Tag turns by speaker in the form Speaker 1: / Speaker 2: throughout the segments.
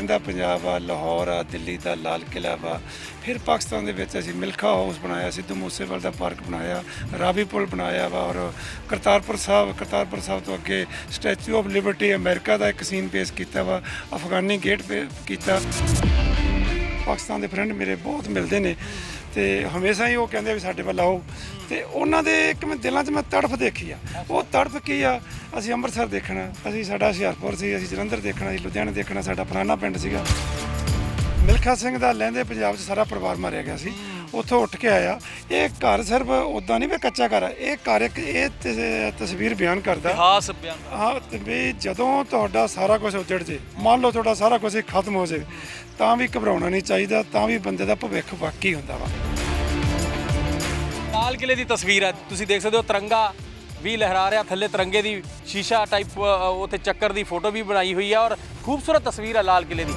Speaker 1: ਲਹਿੰਦਾ ਪੰਜਾਬ ਆ, ਲਾਹੌਰ ਆ, ਦਿੱਲੀ ਦਾ ਲਾਲ ਕਿਲ੍ਹਾ ਵਾ। ਫਿਰ ਪਾਕਿਸਤਾਨ ਦੇ ਵਿੱਚ ਅਸੀਂ ਮਿਲਖਾ ਹਾਊਸ ਬਣਾਇਆ, ਸਿੱਧੂ ਮੂਸੇਵਾਲ ਦਾ ਪਾਰਕ ਬਣਾਇਆ, ਰਾਵੀ ਪੁਲ ਬਣਾਇਆ ਵਾ ਔਰ ਕਰਤਾਰਪੁਰ ਸਾਹਿਬ ਕਰਤਾਰਪੁਰ ਸਾਹਿਬ ਤੋਂ ਅੱਗੇ ਸਟੈਚੂ ਆਫ ਲਿਬਰਟੀ ਅਮਰੀਕਾ ਦਾ ਇੱਕ ਸੀਨ ਪੇਸ਼ ਕੀਤਾ ਵਾ, ਅਫਗਾਨੀ ਗੇਟ ਪੇ ਕੀਤਾ। ਪਾਕਿਸਤਾਨ ਦੇ ਫਰੈਂਡ ਮੇਰੇ ਬਹੁਤ ਮਿਲਦੇ ਨੇ। ਤੇ ਹਮੇਸ਼ਾ ਹੀ ਉਹ ਕਹਿੰਦੇ ਵੀ ਸਾਡੇ ਵੱਲ ਆਓ। ਤੇ ਉਹਨਾਂ ਦੇ ਇੱਕ ਮੈਂ ਦਿਲਾਂ 'ਚ ਮੈਂ ਤੜਫ ਦੇਖੀ ਆ। ਉਹ ਤੜਫ ਕੀ ਆ? ਅਸੀਂ ਅੰਮ੍ਰਿਤਸਰ ਦੇਖਣਾ। ਅਸੀਂ ਸਾਡਾ ਹੁਸ਼ਿਆਰਪੁਰ ਸੀ, ਅਸੀਂ ਜਲੰਧਰ ਦੇਖਣਾ ਸੀ ਲੁਧਿਆਣਾ ਦੇਖਣਾ, ਸਾਡਾ ਪੁਰਾਣਾ ਪਿੰਡ ਸੀਗਾ। ਮਿਲਖਾ ਸਿੰਘ ਦਾ ਲਹਿੰਦੇ ਪੰਜਾਬ 'ਚ ਸਾਰਾ ਪਰਿਵਾਰ ਮਾਰਿਆ ਗਿਆ ਸੀ। ਉੱਥੋਂ ਉੱਠ ਕੇ ਆਇਆ। ਇਹ ਘਰ ਸਿਰਫ ਉਦਾਂ ਨਹੀਂ ਵੀ ਕੱਚਾ ਘਰ ਆ ਇਹ ਘਰ ਇੱਕ ਇਹ ਤ- ਤਸਵੀਰ ਬਿਆਨ ਕਰਦਾ।
Speaker 2: ਇਤਿਹਾਸ ਬਿਆਨ
Speaker 1: ਹਾਂ ਤੇ ਵੀ ਜਦੋਂ ਤੁਹਾਡਾ ਸਾਰਾ ਕੁਝ ਉਜੜ ਜੇ ਮੰਨ ਲਓ ਤੁਹਾਡਾ ਸਾਰਾ ਕੁਝ ਹੀ ਖਤਮ ਹੋ ਜੇ ਤਾਂ ਵੀ ਘਬਰਾਉਣਾ ਨਹੀਂ ਚਾਹੀਦਾ ਤਾਂ ਵੀ ਬੰਦੇ ਦਾ ਭਵਿੱਖ ਵਾਕਈ ਹੁੰਦਾ ਵਾ।
Speaker 2: ਲਾਲ ਕਿਲੇ ਦੀ ਤਸਵੀਰ ਹੈ। ਤੁਸੀਂ ਦੇਖ ਸਕਦੇ ਹੋ ਤਿਰੰਗਾ ਵੀ ਲਹਿਰਾ ਰਿਹਾ। ਥੱਲੇ ਤਿਰੰਗੇ ਦੀ ਸ਼ੀਸ਼ਾ ਟਾਈਪ ਉਥੇ ਚੱਕਰ ਦੀ ਫੋਟੋ ਵੀ ਬਣਾਈ ਹੋਈ ਹੈ ਔਰ ਖੂਬਸੂਰਤ ਤਸਵੀਰ ਹੈ ਲਾਲ ਕਿਲੇ ਦੀ।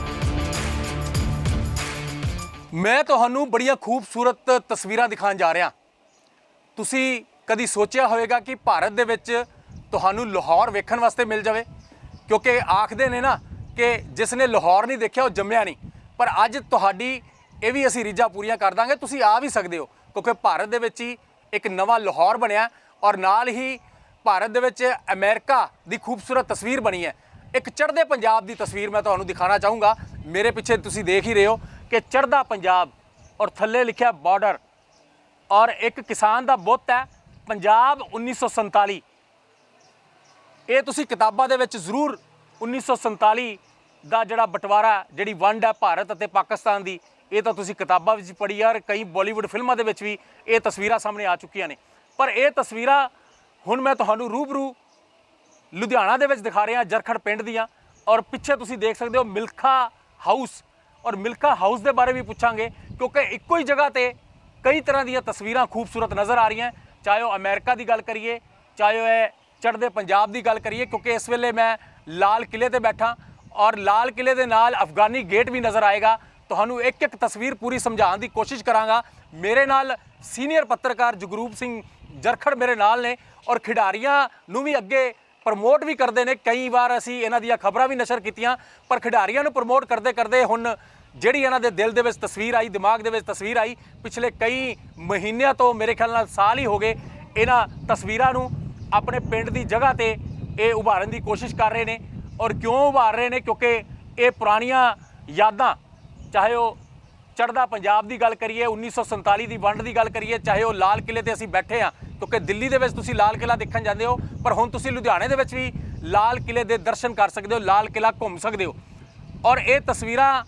Speaker 2: ਮੈਂ ਤੁਹਾਨੂੰ ਬੜੀਆਂ ਖੂਬਸੂਰਤ ਤਸਵੀਰਾਂ ਦਿਖਾਉਣ ਜਾ ਰਿਹਾ। ਤੁਸੀਂ ਕਦੀ ਸੋਚਿਆ ਹੋਵੇਗਾ ਕਿ ਭਾਰਤ ਦੇ ਵਿੱਚ ਤੁਹਾਨੂੰ ਲਾਹੌਰ ਵੇਖਣ ਵਾਸਤੇ ਮਿਲ ਜਾਵੇ? ਕਿਉਂਕਿ ਆਖਦੇ ਨੇ ਨਾ ਕਿ ਜਿਸ ਨੇ ਲਾਹੌਰ ਨਹੀਂ ਦੇਖਿਆ, ਉਹ ਜੰਮਿਆ ਨਹੀਂ। ਪਰ ਅੱਜ ਤੁਹਾਡੀ ਇਹ ਵੀ ਅਸੀਂ ਰੀਝਾਂ ਪੂਰੀਆਂ ਕਰ ਦਾਂਗੇ। ਤੁਸੀਂ ਆ ਵੀ ਸਕਦੇ ਹੋ, ਕਿਉਂਕਿ ਭਾਰਤ ਦੇ ਵਿੱਚ ਹੀ ਇੱਕ ਨਵਾਂ ਲਾਹੌਰ ਬਣਿਆ ਔਰ ਨਾਲ ਹੀ ਭਾਰਤ ਦੇ ਵਿੱਚ ਅਮਰੀਕਾ ਦੀ ਖੂਬਸੂਰਤ ਤਸਵੀਰ ਬਣੀ ਹੈ। ਇੱਕ ਚੜ੍ਹਦੇ ਪੰਜਾਬ ਦੀ ਤਸਵੀਰ ਮੈਂ ਤੁਹਾਨੂੰ ਦਿਖਾਣਾ ਚਾਹੂੰਗਾ। ਮੇਰੇ ਪਿੱਛੇ ਤੁਸੀਂ ਦੇਖ ਹੀ ਰਹੇ ਹੋ। ਕਿ ਚੜ੍ਹਦਾ ਪੰਜਾਬ ਔਰ ਥੱਲੇ ਲਿਖਿਆ ਬਾਰਡਰ ਔਰ ਇੱਕ ਕਿਸਾਨ ਦਾ ਬੁੱਤ ਹੈ, ਪੰਜਾਬ 1947 ਇਹ ਤੁਸੀਂ ਕਿਤਾਬਾਂ ਦੇ ਵਿੱਚ ਜ਼ਰੂਰ 1947 ਦਾ ਜਿਹੜਾ ਬਟਵਾਰਾ, ਜਿਹੜੀ ਵੰਡ ਹੈ ਭਾਰਤ ਅਤੇ ਪਾਕਿਸਤਾਨ ਦੀ, ਇਹ ਤਾਂ ਤੁਸੀਂ ਕਿਤਾਬਾਂ ਵਿੱਚ ਪੜ੍ਹੀ ਯਾਰ ਕਈ ਬਾਲੀਵੁੱਡ ਫਿਲਮਾਂ ਦੇ ਵਿੱਚ ਵੀ ਇਹ ਤਸਵੀਰਾਂ ਸਾਹਮਣੇ ਆ ਚੁੱਕੀਆਂ ਨੇ। ਪਰ ਇਹ ਤਸਵੀਰਾਂ ਹੁਣ ਮੈਂ ਤੁਹਾਨੂੰ ਰੂਬਰੂ ਲੁਧਿਆਣਾ ਦੇ ਵਿੱਚ ਦਿਖਾ ਰਿਹਾ, ਜਰਖੜ ਪਿੰਡ ਦੀਆਂ ਔਰ ਪਿੱਛੇ ਤੁਸੀਂ ਦੇਖ ਸਕਦੇ ਹੋ ਮਿਲਖਾ ਹਾਊਸ। ਔਰ ਮਿਲਖਾ ਹਾਊਸ ਦੇ ਬਾਰੇ ਵੀ ਪੁੱਛਾਂਗੇ, ਕਿਉਂਕਿ ਇੱਕੋ ਹੀ ਜਗ੍ਹਾ ਤੇ ਕਈ ਤਰ੍ਹਾਂ ਦੀਆਂ ਤਸਵੀਰਾਂ ਖੂਬਸੂਰਤ ਨਜ਼ਰ ਆ ਰਹੀਆਂ ਚਾਹੇ ਉਹ ਅਮਰੀਕਾ ਦੀ ਗੱਲ ਕਰੀਏ, ਚਾਹੇ ਉਹ ਚੜ੍ਹਦੇ ਪੰਜਾਬ ਦੀ ਗੱਲ ਕਰੀਏ, ਕਿਉਂਕਿ ਇਸ ਵੇਲੇ ਮੈਂ ਲਾਲ ਕਿਲੇ ਤੇ ਬੈਠਾ ਔਰ ਲਾਲ ਕਿਲੇ ਦੇ ਨਾਲ ਅਫਗਾਨੀ ਗੇਟ ਵੀ ਨਜ਼ਰ ਆਏਗਾ। ਤੁਹਾਨੂੰ ਇੱਕ ਇੱਕ ਤਸਵੀਰ ਪੂਰੀ ਸਮਝਾਉਣ ਦੀ ਕੋਸ਼ਿਸ਼ ਕਰਾਂਗਾ। ਮੇਰੇ ਨਾਲ ਸੀਨੀਅਰ ਪੱਤਰਕਾਰ ਜਗਰੂਪ ਸਿੰਘ ਜਰਖੜ ਮੇਰੇ ਨਾਲ ਨੇ ਔਰ ਖਿਡਾਰੀਆਂ ਨੂੰ ਵੀ ਅੱਗੇ ਪ੍ਰਮੋਟ ਵੀ ਕਰਦੇ ਨੇ। ਕਈ ਵਾਰ ਅਸੀਂ ਇਹਨਾਂ ਦੀਆਂ ਖਬਰਾਂ ਵੀ ਨਸ਼ਰ ਕੀਤੀਆਂ, ਪਰ ਖਿਡਾਰੀਆਂ ਨੂੰ ਪ੍ਰਮੋਟ ਕਰਦੇ ਕਰਦੇ ਹੁਣ ਜਿਹੜੀ ਇਹਨਾਂ ਦੇ ਦਿਲ ਦੇ ਵਿੱਚ ਤਸਵੀਰ ਆਈ, ਦਿਮਾਗ ਦੇ ਵਿੱਚ ਤਸਵੀਰ ਆਈ, ਪਿਛਲੇ ਕਈ ਮਹੀਨਿਆਂ ਤੋਂ ਮੇਰੇ ਖਿਆਲ ਨਾਲ ਸਾਲ ਹੀ ਹੋ ਗਏ ਇਹਨਾਂ ਤਸਵੀਰਾਂ ਨੂੰ ਆਪਣੇ ਪਿੰਡ ਦੀ ਜਗ੍ਹਾ ਤੇ ਇਹ ਉਭਾਰਨ ਦੀ ਕੋਸ਼ਿਸ਼ ਕਰ ਰਹੇ ਨੇ। ਔਰ ਕਿਉਂ ਉਭਾਰ ਰਹੇ ਨੇ? ਕਿਉਂਕਿ ਇਹ ਪੁਰਾਣੀਆਂ ਯਾਦਾਂ, ਚਾਹੇ ਉਹ ਚੜ੍ਹਦਾ ਪੰਜਾਬ ਦੀ ਗੱਲ ਕਰੀਏ 1947 ਦੀ ਵੰਡ ਦੀ ਗੱਲ ਕਰੀਏ, ਚਾਹੇ ਉਹ ਲਾਲ ਕਿਲੇ ਤੇ ਅਸੀਂ ਬੈਠੇ ਆ ਕਿਉਂਕਿ ਦਿੱਲੀ ਦੇ ਵਿੱਚ ਤੁਸੀਂ ਲਾਲ ਕਿਲਾ ਦੇਖਣ ਜਾਂਦੇ ਹੋ, ਪਰ ਹੁਣ ਤੁਸੀਂ ਲੁਧਿਆਣੇ ਦੇ ਵਿੱਚ ਵੀ ਲਾਲ ਕਿਲੇ ਦੇ ਦਰਸ਼ਨ ਕਰ ਸਕਦੇ ਹੋ, ਲਾਲ ਕਿਲਾ ਘੁੰਮ ਸਕਦੇ ਹੋ। ਔਰ ਇਹ ਤਸਵੀਰਾਂ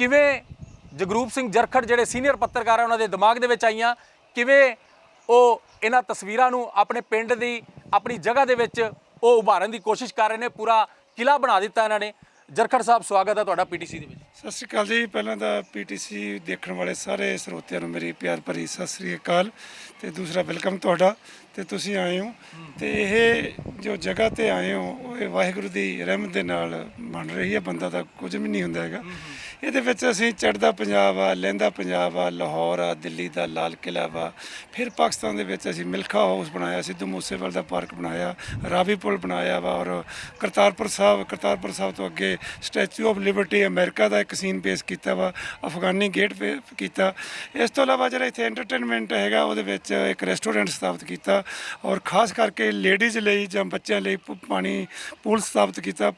Speaker 2: ਕਿਵੇਂ ਜਗਰੂਪ ਸਿੰਘ ਜਰਖੜ ਜਿਹੜੇ ਸੀਨੀਅਰ ਪੱਤਰਕਾਰ ਆ, ਉਹਨਾਂ ਦੇ ਦਿਮਾਗ ਦੇ ਵਿੱਚ ਆਈਆਂ, ਕਿਵੇਂ ਉਹ ਇਹਨਾਂ ਤਸਵੀਰਾਂ ਨੂੰ ਆਪਣੇ ਪਿੰਡ ਦੀ, ਆਪਣੀ ਜਗ੍ਹਾ ਦੇ ਵਿੱਚ ਉਹ ਉਭਾਰਨ ਦੀ ਕੋਸ਼ਿਸ਼ ਕਰ ਰਹੇ ਨੇ, ਪੂਰਾ ਕਿਲਾ ਬਣਾ ਦਿੱਤਾ ਇਹਨਾਂ ਨੇ। ਜਰਖੜ ਸਾਹਿਬ, ਸਵਾਗਤ ਹੈ ਤੁਹਾਡਾ ਪੀਟੀਸੀ ਦੇ ਵਿੱਚ।
Speaker 1: ਸਤਿ ਸ਼੍ਰੀ ਅਕਾਲ ਜੀ। ਪਹਿਲਾਂ ਤਾਂ ਪੀਟੀਸੀ ਦੇਖਣ ਵਾਲੇ ਸਾਰੇ ਸਰੋਤਿਆਂ ਨੂੰ ਮੇਰੀ ਪਿਆਰ ਭਰੀ ਸਤਿ ਸ਼੍ਰੀ ਅਕਾਲ ਤੇ ਦੂਸਰਾ ਵੈਲਕਮ ਤੁਹਾਡਾ ਤੇ ਤੁਸੀਂ ਆਏ ਹੋ। ਤੇ ਇਹ ਜੋ ਜਗ੍ਹਾ ਤੇ ਆਏ ਹੋ, ਉਹ ਇਹ ਵਾਹਿਗੁਰੂ ਦੀ ਰਹਿਮਤ ਦੇ ਨਾਲ ਬਣ ਰਹੀ ਹੈ, ਬੰਦਾ ਤਾਂ ਕੁਝ ਵੀ ਨਹੀਂ ਹੁੰਦਾ ਹੈਗਾ। ਇਹਦੇ ਵਿੱਚ ਅਸੀਂ ਚੜ੍ਹਦਾ ਪੰਜਾਬ ਆ, ਲਹਿੰਦਾ ਪੰਜਾਬ ਆ, ਲਾਹੌਰ ਆ, ਦਿੱਲੀ ਦਾ ਲਾਲ ਕਿਲ੍ਹਾ ਵਾ। ਫਿਰ ਪਾਕਿਸਤਾਨ ਦੇ ਵਿੱਚ ਅਸੀਂ ਮਿਲਖਾ ਹਾਊਸ ਬਣਾਇਆ, ਸਿੱਧੂ ਮੂਸੇਵਾਲ ਦਾ ਪਾਰਕ ਬਣਾਇਆ, ਰਾਵੀ ਪੁਲ ਬਣਾਇਆ ਵਾ ਔਰ ਕਰਤਾਰਪੁਰ ਸਾਹਿਬ ਕਰਤਾਰਪੁਰ ਸਾਹਿਬ ਤੋਂ ਅੱਗੇ ਸਟੈਚੂ ਆਫ ਲਿਬਰਟੀ ਅਮਰੀਕਾ ਦਾ ਇੱਕ ਸੀਨ ਪੇਸ਼ ਕੀਤਾ ਵਾ, ਅਫਗਾਨੀ ਗੇਟ ਪੇ ਕੀਤਾ। ਇਸ ਤੋਂ ਇਲਾਵਾ ਜਿਹੜਾ ਇੱਥੇ ਐਂਟਰਟੇਨਮੈਂਟ ਹੈਗਾ, ਉਹਦੇ ਵਿੱਚ ਇੱਕ ਰੈਸਟੋਰੈਂਟ ਸਥਾਪਿਤ ਕੀਤਾ ਔਰ ਖਾਸ ਕਰਕੇ ਲੇਡੀਜ਼ ਲਈ ਜਾਂ ਬੱਚਿਆਂ ਲਈ ਪ- ਪਾਣੀ ਪੂਲ ਸਥਾਪਿਤ ਕੀਤਾ।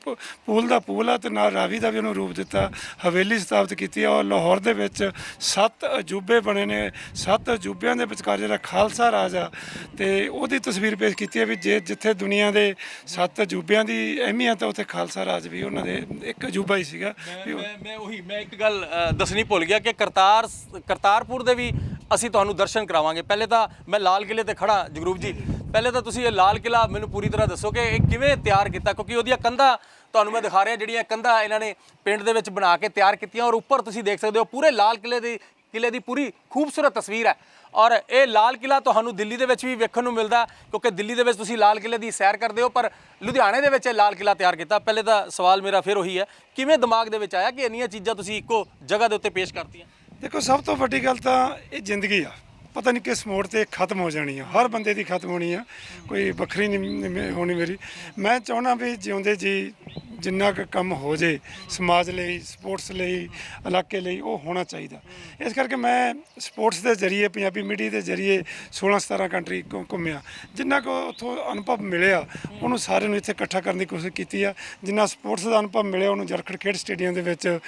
Speaker 1: ਪੂਲ ਦਾ ਪੂਲ ਆ ਤੇ ਨਾਲ ਰਾਵੀ ਦਾ ਵੀ ਉਹਨੂੰ ਰੂਪ ਦਿੱਤਾ। ਹਵੇਲੀ ਸਥਾਪਿਤ ਕੀਤੀ ਹੈ ਔਰ ਲਾਹੌਰ ਦੇ ਵਿੱਚ ਸੱਤ ਅਜੂਬੇ ਬਣੇ ਨੇ ਸੱਤ ਅਜੂਬਿਆਂ ਦੇ ਵਿਚਕਾਰ ਜਿਹੜਾ ਖਾਲਸਾ ਰਾਜ ਆ ਤੇ ਉਹਦੀ ਤਸਵੀਰ ਪੇਸ਼ ਕੀਤੀ ਹੈ ਵੀ ਜੇ ਜਿੱਥੇ ਦੁਨੀਆ ਦੇ ਸੱਤ ਅਜੂਬਿਆਂ ਦੀ ਅਹਿਮੀਅਤ ਹੈ ਉੱਥੇ ਖਾਲਸਾ ਰਾਜ ਵੀ ਉਹਨਾਂ ਦੇ ਇੱਕ ਅਜੂਬਾ ਹੀ ਸੀਗਾ। ਵੀ ਉਹ-
Speaker 2: ਮੈਂ ਮੈਂ ਉਹੀ ਮੈਂ ਇੱਕ ਗੱਲ ਅ, ਦੱਸਣੀ ਭੁੱਲ ਗਿਆ ਕਿ ਕਰਤਾਰ ਕਰਤਾਰਪੁਰ ਦੇ ਵੀ ਅਸੀਂ ਤੁਹਾਨੂੰ ਦਰਸ਼ਨ ਕਰਾਵਾਂਗੇ। ਪਹਿਲੇ ਤਾਂ ਮੈਂ ਲਾਲ ਕਿਲੇ ਤੇ ਖੜਾ ਜਗਰੂਪ ਜੀ। ਪਹਿਲੇ ਤਾਂ ਤੁਸੀਂ ਇਹ ਲਾਲ ਕਿਲਾ ਮੈਨੂੰ ਪੂਰੀ ਤਰ੍ਹਾਂ ਦੱਸੋ ਕਿ ਇਹ ਕਿਵੇਂ ਤਿਆਰ ਕੀਤਾ ਕਿਉਂਕਿ ਉਹਦੀਆਂ ਕੰਧਾਂ ਤੁਹਾਨੂੰ ਮੈਂ ਦਿਖਾ ਰਿਹਾ ਜਿਹੜੀਆਂ ਕੰਧਾਂ ਇਹਨਾਂ ਨੇ ਪਿੰਡ ਦੇ ਵਿੱਚ ਬਣਾ ਕੇ ਤਿਆਰ ਕੀਤੀਆਂ ਔਰ ਉੱਪਰ ਤੁਸੀਂ ਦੇਖ ਸਕਦੇ ਹੋ ਪੂਰੇ ਲਾਲ ਕਿਲੇ ਦੀ ਕਿਲੇ ਦੀ ਪੂਰੀ ਖੂਬਸੂਰਤ ਤਸਵੀਰ ਹੈ। ਔਰ ਇਹ ਲਾਲ ਕਿਲਾ ਤੁਹਾਨੂੰ ਦਿੱਲੀ ਦੇ ਵਿੱਚ ਵੀ ਵੇਖਣ ਨੂੰ ਮਿਲਦਾ ਕਿਉਂਕਿ ਦਿੱਲੀ ਦੇ ਵਿੱਚ ਤੁਸੀਂ ਲਾਲ ਕਿਲੇ ਦੀ ਸੈਰ ਕਰਦੇ ਹੋ, ਪਰ ਲੁਧਿਆਣੇ ਦੇ ਵਿੱਚ ਇਹ ਲਾਲ ਕਿਲਾ ਤਿਆਰ ਕੀਤਾ। ਪਹਿਲੇ ਤਾਂ ਸਵਾਲ ਮੇਰਾ ਫਿਰ ਉਹੀ ਹੈ, ਕਿਵੇਂ ਦਿਮਾਗ ਦੇ ਵਿੱਚ ਆਇਆ ਕਿ ਇੰਨੀਆਂ ਚੀਜ਼ਾਂ ਤੁਸੀਂ ਇੱਕੋ ਜਗ੍ਹਾ ਦੇ ਉੱਤੇ ਪੇਸ਼ ਕਰਤੀਆਂ?
Speaker 1: ਦੇਖੋ, ਸਭ ਤੋਂ ਵੱਡੀ ਗੱਲ ਤਾਂ ਇਹ ਜ਼ਿੰਦਗੀ ਆ। ਪਤਾ ਨਹੀਂ ਕਿਸ ਮੋੜ ਤੇ ਖਤਮ ਹੋ ਜਾਣੀ ਆ। ਹਰ ਬੰਦੇ ਦੀ ਖਤਮ ਹੋਣੀ ਆ। ਕੋਈ ਵੱਖਰੀ ਨਹੀਂ ਨਹੀਂ ਹੋਣੀ ਮੇਰੀ। ਮੈਂ ਚਾਹੁੰਦਾ ਵੀ ਜਿਉਂਦੇ ਜੀ ਜਿੰਨਾ ਕੁ ਕੰਮ ਹੋ ਜੇ ਸਮਾਜ ਲਈ, ਸਪੋਰਟਸ ਲਈ, ਇਲਾਕੇ ਲਈ, ਉਹ ਹੋਣਾ ਚਾਹੀਦਾ। ਇਸ ਕਰਕੇ ਮੈਂ ਸਪੋਰਟਸ ਦੇ ਜ਼ਰੀਏ, ਪੰਜਾਬੀ ਮੀਡੀਆ ਦੇ ਜ਼ਰੀਏ 16 17 ਕੰਟਰੀ ਘੁ- ਘੁੰਮਿਆ। ਜਿੰਨਾ ਕੁ ਉੱਥੋਂ ਅਨੁਭਵ ਮਿਲਿਆ, ਉਹਨੂੰ ਸਾਰਿਆਂ ਨੂੰ ਇੱਥੇ ਇਕੱਠਾ ਕਰਨ ਦੀ ਕੋਸ਼ਿਸ਼ ਕੀਤੀ ਆ। ਜਿੰਨਾ ਸਪੋਰਟਸ ਦਾ ਅਨੁਭਵ ਮਿਲਿਆ, ਉਹਨੂੰ ਜਰਖੜ ਖੇਡ ਸਟੇਡੀਅਮ ਦੇ ਵਿੱਚ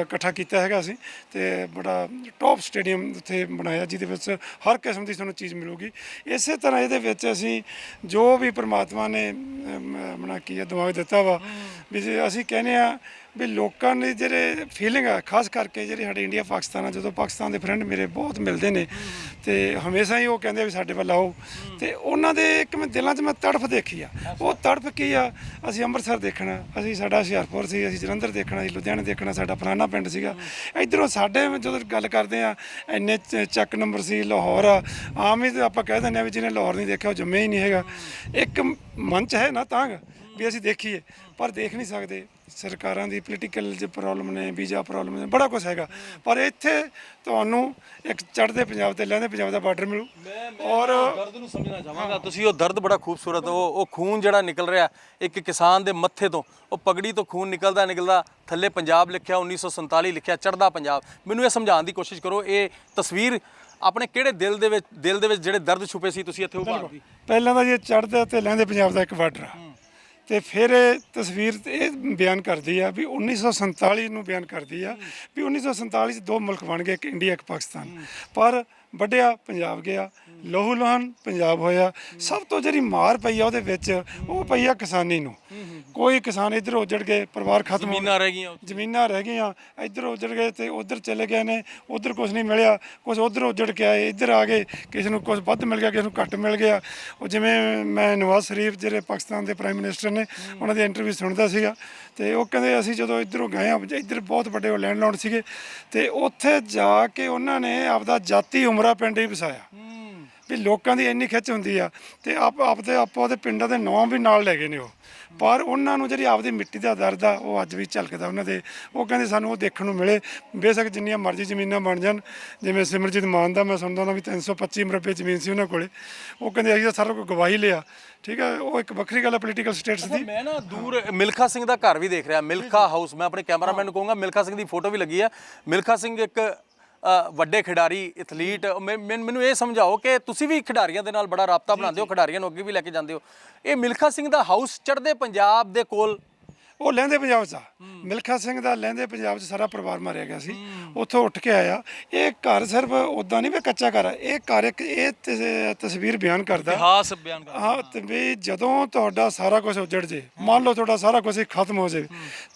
Speaker 1: ਇਕੱਠਾ ਕੀਤਾ ਹੈਗਾ ਅਸੀਂ ਤੇ ਬੜਾ ਟੌਪ ਸਟੇਡੀਅਮ ਉੱਥੇ ਬਣਾਇਆ, ਜਿਹਦੇ ਵਿੱਚ ਹਰ ਕਿਸਮ ਦੀ ਤੁਹਾਨੂੰ ਚੀਜ਼ ਮਿਲੂਗੀ। ਇਸੇ ਤਰ੍ਹਾਂ ਇਹਦੇ ਵਿੱਚ ਅਸੀਂ ਜੋ ਵੀ ਪ੍ਰਮਾਤਮਾ ਨੇ ਬਣਾ ਕੀ ਆ, ਦਿਮਾਗ ਦਿੱਤਾ ਵਾ ਵੀ ਜੇ ਅਸੀਂ ਕਹਿੰਦੇ ਆ ਵੀ ਲੋਕਾਂ ਦੇ ਜਿਹੜੇ ਫੀਲਿੰਗ ਆ, ਖਾਸ ਕਰਕੇ ਜਿਹੜੇ ਸਾਡੇ ਇੰਡੀਆ ਪਾਕਿਸਤਾਨ ਆ, ਜਦੋਂ ਪਾਕਿਸਤਾਨ ਦੇ ਫਰੈਂਡ ਮੇਰੇ ਬਹੁਤ ਮਿਲਦੇ ਨੇ ਤੇ ਹਮੇਸ਼ਾ ਹੀ ਉਹ ਕਹਿੰਦੇ ਆ ਵੀ ਸਾਡੇ ਵੱਲ ਆਓ। ਤੇ ਉਹਨਾਂ ਦੇ ਇੱਕ ਮੈਂ ਦਿਲਾਂ 'ਚ ਮੈਂ ਤੜਫ ਦੇਖੀ ਆ। ਉਹ ਤੜਫ ਕੀ ਆ? ਅਸੀਂ ਅੰਮ੍ਰਿਤਸਰ ਦੇਖਣਾ, ਅਸੀਂ ਸਾਡਾ ਹੁਸ਼ਿਆਰਪੁਰ ਸੀ, ਅਸੀਂ ਜਲੰਧਰ ਦੇਖਣਾ ਸੀ ਲੁਧਿਆਣਾ ਦੇਖਣਾ, ਸਾਡਾ ਫਲਾਣਾ ਪਿੰਡ ਸੀਗਾ। ਇਧਰੋਂ ਸਾਡੇ ਜਦੋਂ ਗੱਲ ਕਰਦੇ ਆ, ਇੰਨੇ ਚ- ਚੱਕ ਨੰਬਰ ਸੀ, ਲਾਹੌਰ ਆ, ਆਮ ਹੀ ਤਾਂ ਆਪਾਂ ਕਹਿ ਦਿੰਦੇ ਆ ਵੀ ਜਿਹਨੇ ਲਾਹੌਰ ਨਹੀਂ ਦੇਖਿਆ, ਉਹ ਜੰਮੇ ਹੀ ਨਹੀਂ ਹੈਗਾ। ਇੱਕ ਮੰਚ ਹੈ ਨਾ ਤਾਂਗ ਵੀ ਅਸੀਂ ਦੇਖੀਏ ਪਰ ਦੇਖ ਨਹੀਂ ਸਕਦੇ। ਸਰਕਾਰਾਂ ਦੀ ਪੋਲੀਟੀਕਲ ਜ ਪ੍ਰੋਬਲਮ ਨੇ ਵੀਜ਼ਾ ਪ੍ਰੋਬਲਮ ਨੇ ਬੜਾ ਕੁਝ ਹੈਗਾ। ਪਰ ਇੱਥੇ ਤੁਹਾਨੂੰ ਇੱਕ ਚੜ੍ਹਦੇ ਪੰਜਾਬ ਤੇ ਲਹਿੰਦੇ ਪੰਜਾਬ ਦਾ ਬਾਰਡਰ ਮਿਲੂ। ਔਰ
Speaker 2: ਦਰਦ ਨੂੰ ਸਮਝਣਾ ਚਾਹਾਂਗਾ। ਤੁਸੀਂ ਉਹ ਦਰਦ ਬੜਾ ਖੂਬਸੂਰਤ ਉਹ ਉਹ ਖੂਨ ਜਿਹੜਾ ਨਿਕਲ ਰਿਹਾ ਇੱਕ ਕਿਸਾਨ ਦੇ ਮੱਥੇ ਤੋਂ ਉਹ ਪਗੜੀ ਤੋਂ ਖੂਨ ਨਿਕਲਦਾ ਨਿਕਲਦਾ ਥੱਲੇ ਪੰਜਾਬ ਲਿਖਿਆ 1947 ਲਿਖਿਆ ਚੜਦਾ ਪੰਜਾਬ। ਮੈਨੂੰ ਇਹ ਸਮਝਾਉਣ ਦੀ ਕੋਸ਼ਿਸ਼ ਕਰੋ ਇਹ ਤਸਵੀਰ ਆਪਣੇ ਕਿਹੜੇ ਦਿਲ ਦੇ ਵਿੱਚ ਦਿਲ ਦੇ ਵਿੱਚ ਜਿਹੜੇ ਦਰਦ ਛੁਪੇ ਸੀ ਤੁਸੀਂ ਇੱਥੇ ਉਭਾਰਦੀ
Speaker 1: ਪਹਿਲਾਂ ਤਾਂ ਇਹ ਚੜ੍ਹਦੇ ਤੇ ਲਹਿੰਦੇ ਪੰਜਾਬ ਦਾ ਇੱਕ ਬਾਰਡਰ ਆ। ਤੇ ਫਿਰ ਇਹ ਤਸਵੀਰ ਇਹ ਬਿਆਨ ਕਰਦੀ ਆ ਵੀ 1947 ਨੂੰ ਬਿਆਨ ਕਰਦੀ ਆ ਵੀ 1947 ਚ ਦੋ ਮੁਲਕ ਬਣ ਗਏ ਇੱਕ ਇੰਡੀਆ ਇੱਕ ਪਾਕਿਸਤਾਨ। ਪਰ ਵੱਡਿਆ ਪੰਜਾਬ ਗਿਆ ਲਹੂ ਲਹਾਨ ਪੰਜਾਬ ਹੋਇਆ। ਸਭ ਤੋਂ ਜਿਹੜੀ ਮਾਰ ਪਈ ਆ ਉਹਦੇ ਵਿੱਚ ਉਹ ਪਈ ਆ ਕਿਸਾਨੀ ਨੂੰ। ਕੋਈ ਕਿਸਾਨ ਇੱਧਰ ਉੱਜੜ ਗਏ ਪਰਿਵਾਰ ਖਤਮ ਹੋ
Speaker 2: ਜ਼ਮੀਨਾਂ ਰਹਿ ਗਈਆਂ।
Speaker 1: ਜ਼ਮੀਨਾਂ ਰਹਿ ਗਈਆਂ ਇੱਧਰ ਉੱਜੜ ਗਏ ਤੇ ਉੱਧਰ ਚਲੇ ਗਏ ਨੇ ਉੱਧਰ ਕੁਝ ਨਹੀਂ ਮਿਲਿਆ। ਕੁਝ ਉੱਧਰ ਉੱਜੜ ਕੇ ਆਏ ਇੱਧਰ ਆ ਗਏ ਕਿਸੇ ਨੂੰ ਕੁਝ ਵੱਧ ਮਿਲ ਗਿਆ ਕਿਸੇ ਨੂੰ ਘੱਟ ਮਿਲ ਗਿਆ। ਉਹ ਜਿਵੇਂ ਮੈਂ ਨਵਾਜ਼ ਸ਼ਰੀਫ ਜਿਹੜੇ ਪਾਕਿਸਤਾਨ ਦੇ ਪ੍ਰਾਈਮ ਮਿਨਿਸਟਰ ਨੇ ਉਹਨਾਂ ਦੀ ਇੰਟਰਵਿਊ ਸੁਣਦਾ ਸੀਗਾ। ਤੇ ਉਹ ਕਹਿੰਦੇ ਅਸੀਂ ਜਦੋਂ ਇੱਧਰੋਂ ਗਏ ਆ ਇੱਧਰ ਬਹੁਤ ਵੱਡੇ ਉਹ ਲੈਂਡਲੌਰਡ ਸੀਗੇ। ਤੇ ਉੱਥੇ ਜਾ ਕੇ ਉਹਨਾਂ ਨੇ ਆਪਦਾ ਜਾਤੀ ਉਮਰਾ ਪਿੰਡ ਹੀ ਵਸਾਇਆ। ਵੀ ਲੋਕਾਂ ਦੀ ਇੰਨੀ ਖਿੱਚ ਹੁੰਦੀ ਆ ਤੇ ਆਪ ਆਪਦੇ ਆਪੋ ਉਹਦੇ ਪਿੰਡਾਂ ਦੇ ਨਾਂ ਵੀ ਨਾਲ ਲੈ ਗਏ ਨੇ ਉਹ। ਪਰ ਉਹਨਾਂ ਨੂੰ ਜਿਹੜੀ ਆਪਦੀ ਮਿੱਟੀ ਦਾ ਦਰਦ ਆ ਉਹ ਅੱਜ ਵੀ ਝਲਕਦਾ ਉਹਨਾਂ ਦੇ। ਉਹ ਕਹਿੰਦੇ ਸਾਨੂੰ ਉਹ ਦੇਖਣ ਨੂੰ ਮਿਲੇ। ਬੇਸ਼ੱਕ ਜਿੰਨੀਆਂ ਮਰਜ਼ੀ ਜ਼ਮੀਨਾਂ ਬਣ ਜਾਣ। ਜਿਵੇਂ ਸਿਮਰਜੀਤ ਮਾਨ ਦਾ ਮੈਂ ਸੁਣਦਾ ਉਹਨਾਂ ਵੀ 325 ਮਰਬੇ ਜ਼ਮੀਨ ਸੀ ਉਹਨਾਂ ਕੋਲੇ। ਉਹ ਕਹਿੰਦੇ ਅਸੀਂ ਤਾਂ ਸਾਰਾ ਕੁਝ ਗਵਾਹੀ ਲਿਆ। ਠੀਕ ਹੈ ਉਹ ਇੱਕ ਵੱਖਰੀ ਗੱਲ ਹੈ ਪੋਲੀਟੀਕਲ ਸਟੇਟਸ ਦੀ।
Speaker 2: ਮੈਂ ਨਾ ਦੂਰ ਮਿਲਖਾ ਸਿੰਘ ਦਾ ਘਰ ਵੀ ਦੇਖ ਰਿਹਾ। ਮਿਲਖਾ ਹਾਊਸ ਮੈਂ ਆਪਣੇ ਕੈਮਰਾਮੈਨ ਨੂੰ ਕਹੂੰਗਾ ਮਿਲਖਾ ਸਿੰਘ ਦੀ ਫੋਟੋ ਵੀ ਲੱਗੀ ਆ। ਮਿਲਖਾ ਸਿੰਘ ਇੱਕ ਵੱਡੇ ਖਿਡਾਰੀ ਐਥਲੀਟ ਮੈਨੂੰ ਇਹ ਸਮਝਾਓ ਕਿ ਤੁਸੀਂ ਵੀ ਖਿਡਾਰੀਆਂ ਦੇ ਨਾਲ ਬੜਾ ਰਾਬਤਾ ਬਣਾਉਂਦੇ ਹੋ ਖਿਡਾਰੀਆਂ ਨੂੰ ਅੱਗੇ ਵੀ ਲੈ ਕੇ ਜਾਂਦੇ ਹੋ। ਇਹ ਮਿਲਖਾ ਸਿੰਘ ਦਾ ਹਾਊਸ ਚੜ੍ਹਦੇ ਪੰਜਾਬ ਦੇ ਕੋਲ
Speaker 1: ਉਹ ਲਹਿੰਦੇ ਪੰਜਾਬ 'ਚ ਆ। ਮਿਲਖਾ ਸਿੰਘ ਦਾ ਲਹਿੰਦੇ ਪੰਜਾਬ 'ਚ ਸਾਰਾ ਪਰਿਵਾਰ ਮਾਰਿਆ ਗਿਆ ਸੀ। ਉੱਥੋਂ ਉੱਠ ਕੇ ਆਇਆ। ਇਹ ਘਰ ਸਿਰਫ ਉਦਾਂ ਨਹੀਂ ਵੀ ਕੱਚਾ ਘਰ ਆ। ਇਹ ਘਰ ਇੱਕ ਇਹ ਤਸ- ਤਸਵੀਰ ਬਿਆਨ ਕਰਦਾ।
Speaker 2: ਇਤਿਹਾਸ ਬਿਆਨ ਕਰ
Speaker 1: ਹਾਂ ਤੇ ਵੀ ਜਦੋਂ ਤੁਹਾਡਾ ਸਾਰਾ ਕੁਝ ਉਜੜ ਜੇ ਮੰਨ ਲਓ ਤੁਹਾਡਾ ਸਾਰਾ ਕੁਝ ਹੀ ਖਤਮ ਹੋ ਜੇ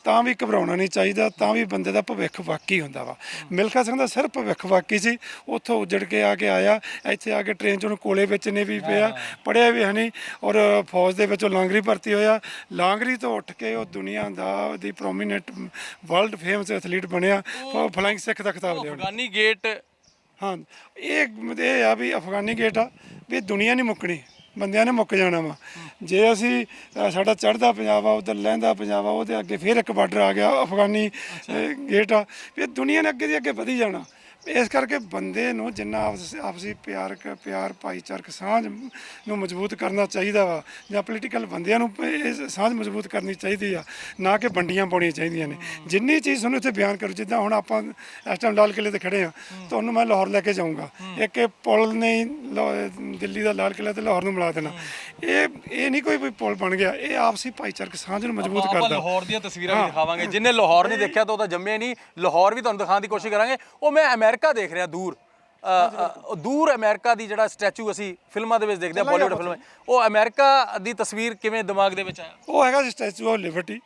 Speaker 1: ਤਾਂ ਵੀ ਘਬਰਾਉਣਾ ਨਹੀਂ ਚਾਹੀਦਾ ਤਾਂ ਵੀ ਬੰਦੇ ਦਾ ਭਵਿੱਖ ਵਾਕੀ ਹੁੰਦਾ ਵਾ। ਮਿਲਖਾ ਸਿੰਘ ਦਾ ਸਿਰਫ ਭਵਿੱਖ ਵਾਕੀ ਸੀ। ਉੱਥੋਂ ਉਜੜ ਕੇ ਆ ਕੇ ਆਇਆ। ਇੱਥੇ ਆ ਕੇ ਟ੍ਰੇਨ 'ਚ ਉਹਨੂੰ ਕੋਲੇ ਵਿੱਚ ਨੇ ਵੀ ਪਿਆ। ਪੜਿਆ ਵੀ ਹਨੀ ਔਰ ਫੌਜ ਦੇ ਵਿੱਚ ਲਾਂਗਰੀ ਭਰਤੀ ਹੋਇਆ। ਲਾਂਗਰੀ ਤੋਂ ਉੱਠ ਕੇ ਉਹ ਦੁਨੀਆ ਦਾ ਦੀ ਪ੍ਰੋਮੀਨੈਂਟ ਵਰਲਡ ਫੇਮਸ ਐਥਲੀਟ ਬਣਿਆ ਫਲਾਈਂਗ ਸਿੱਖ ਦਾ ਖਿਤਾਬ ਲਿਆ।
Speaker 2: ਅਫਗਾਨੀ ਗੇਟ।
Speaker 1: ਹਾਂ ਇਹ ਇਹ ਆ ਵੀ ਅਫਗਾਨੀ ਗੇਟ ਆ ਵੀ ਦੁਨੀਆ ਨਹੀਂ ਮੁੱਕਣੀ ਬੰਦਿਆਂ ਨੇ ਮੁੱਕ ਜਾਣਾ ਵਾ। ਜੇ ਅਸੀਂ ਸਾਡਾ ਚੜ੍ਹਦਾ ਪੰਜਾਬ ਆ ਉਧਰ ਲਹਿੰਦਾ ਪੰਜਾਬ ਆ ਉਹਦੇ ਅੱਗੇ ਫਿਰ ਇੱਕ ਬਾਰਡਰ ਆ ਗਿਆ ਅਫਗਾਨੀ ਗੇਟ ਆ ਵੀ ਦੁਨੀਆ ਨੇ ਅੱਗੇ ਦੀ ਅੱਗੇ ਵਧੀ ਜਾਣਾ। ਇਸ ਕਰਕੇ ਬੰਦੇ ਨੂੰ ਜਿੰਨਾ ਆਪਸ ਆਪਸੀ ਪਿਆਰ ਕ- ਪਿਆਰ ਭਾਈਚਾਰਕ ਸਾਂਝ ਨੂੰ ਮਜ਼ਬੂਤ ਕਰਨਾ ਚਾਹੀਦਾ ਵਾ ਜਾਂ ਪੋਲੀਟੀਕਲ ਬੰਦਿਆਂ ਨੂੰ ਪ- ਇਹ ਸਾਂਝ ਮਜ਼ਬੂਤ ਕਰਨੀ ਚਾਹੀਦੀ ਆ ਨਾ ਕਿ ਵੰਡੀਆਂ ਪਾਉਣੀਆਂ ਚਾਹੀਦੀਆਂ ਨੇ। ਜਿੰਨੀ ਚੀਜ਼ ਤੁਹਾਨੂੰ ਇੱਥੇ ਬਿਆਨ ਕਰੂ ਜਿੱਦਾਂ ਹੁਣ ਆਪਾਂ ਇਸ ਟਾਈਮ ਲਾਲ ਕਿਲੇ ਤੇ ਖੜੇ ਆ ਤੁਹਾਨੂੰ ਮੈਂ ਲਾਹੌਰ ਲੈ ਕੇ ਜਾਊਂਗਾ। ਇੱਕ ਇਹ ਪੁਲ ਨੇ ਲਾ- ਦਿੱਲੀ ਦਾ ਲਾਲ ਕਿਲਾ ਤੇ ਲਾਹੌਰ ਨੂੰ ਮਿਲਾ ਦੇਣਾ। ਇਹ ਇਹ ਨਹੀਂ ਕੋਈ ਵੀ ਪੁਲ ਬਣ ਗਿਆ ਇਹ ਆਪਸੀ ਭਾਈਚਾਰਕ ਸਾਂਝ ਨੂੰ ਮਜ਼ਬੂਤ
Speaker 2: ਆਪਾਂ
Speaker 1: ਕਰਦਾ।
Speaker 2: ਲਾਹੌਰ ਦੀਆਂ ਤਸਵੀਰਾਂ ਵੀ ਦਿਖਾਵਾਂਗੇ। ਜਿੰਨੇ ਲਾਹੌਰ ਨਹੀਂ ਦੇਖਿਆ ਤਾਂ ਉਹਦਾ ਜੰਮਿਆ ਨਹੀਂ ਲਾਹੌਰ ਵੀ ਤੁਹਾਨੂੰ ਦਿਖਾਉਣ ਦੀ ਕੋਸ਼ਿਸ਼ ਕਰਾਂਗੇ। ਉਹ ਮੈਂ ਅਮਰੀਕਾ ਦੇਖ ਰਿਹਾ ਦੂਰ। ਦੂਰ ਅਮਰੀਕਾ ਦੀ ਜਿਹੜਾ ਸਟੈਚੂ ਅਸੀਂ ਫਿਲਮਾਂ ਦੇ ਵਿੱਚ ਦੇਖਦੇ ਆ ਬਾਲੀਵੁੱਡ ਫਿਲਮਾਂ। ਉਹ ਅਮਰੀਕਾ ਦੀ ਤਸਵੀਰ ਕਿਵੇਂ ਦਿਮਾਗ ਦੇ ਵਿੱਚ ਆਇਆ?
Speaker 1: ਉਹ ਹੈਗਾ ਸਟੈਚੂ ਆਫ ਲਿਬਰਟੀ।